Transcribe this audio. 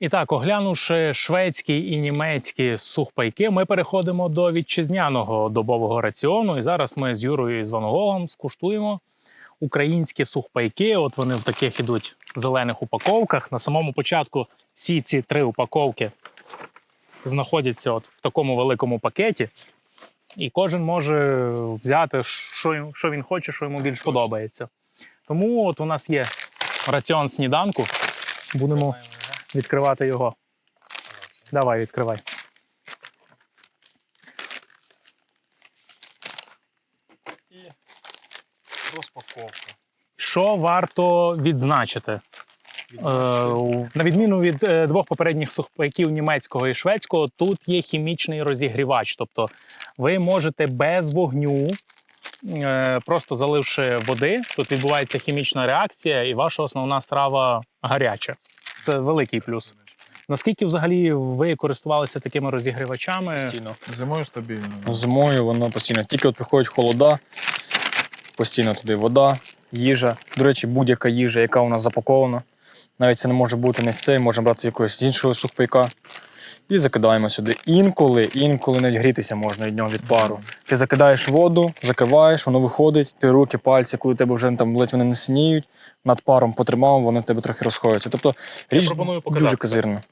І так, оглянувши шведські і німецькі сухпайки, ми переходимо до вітчизняного добового раціону. І зараз ми з Юрою Іваногогом скуштуємо українські сухпайки. От вони в таких ідуть зелених упаковках. На самому початку всі ці три упаковки знаходяться от в такому великому пакеті. І кожен може взяти, що, що він хоче, що йому більш подобається. Тому от у нас є раціон сніданку. Будемо відкривати його. Давай, відкривай. І розпаковка. Що варто відзначити? Е, на відміну від е, двох попередніх сухпайків німецького і шведського, тут є хімічний розігрівач. Тобто ви можете без вогню, е, просто заливши води, тут відбувається хімічна реакція, і ваша основна страва гаряча. Це великий плюс. Наскільки взагалі ви користувалися такими розігрівачами? Постійно. Зимою стабільно. Зимою воно постійно. Тільки от приходить холода, постійно туди вода, їжа. До речі, будь-яка їжа, яка у нас запакована. Навіть це не може бути не з цей, можна брати з якогось іншого сухпайка. І закидаємо сюди. Інколи, інколи навіть грітися можна від нього від пару. Ти закидаєш воду, закриваєш, воно виходить, ти руки, пальці, коли тебе вже там ледь вони не синіють, над паром потримав, вони в тебе трохи розходяться. Тобто річ пропоную показати дуже козирна.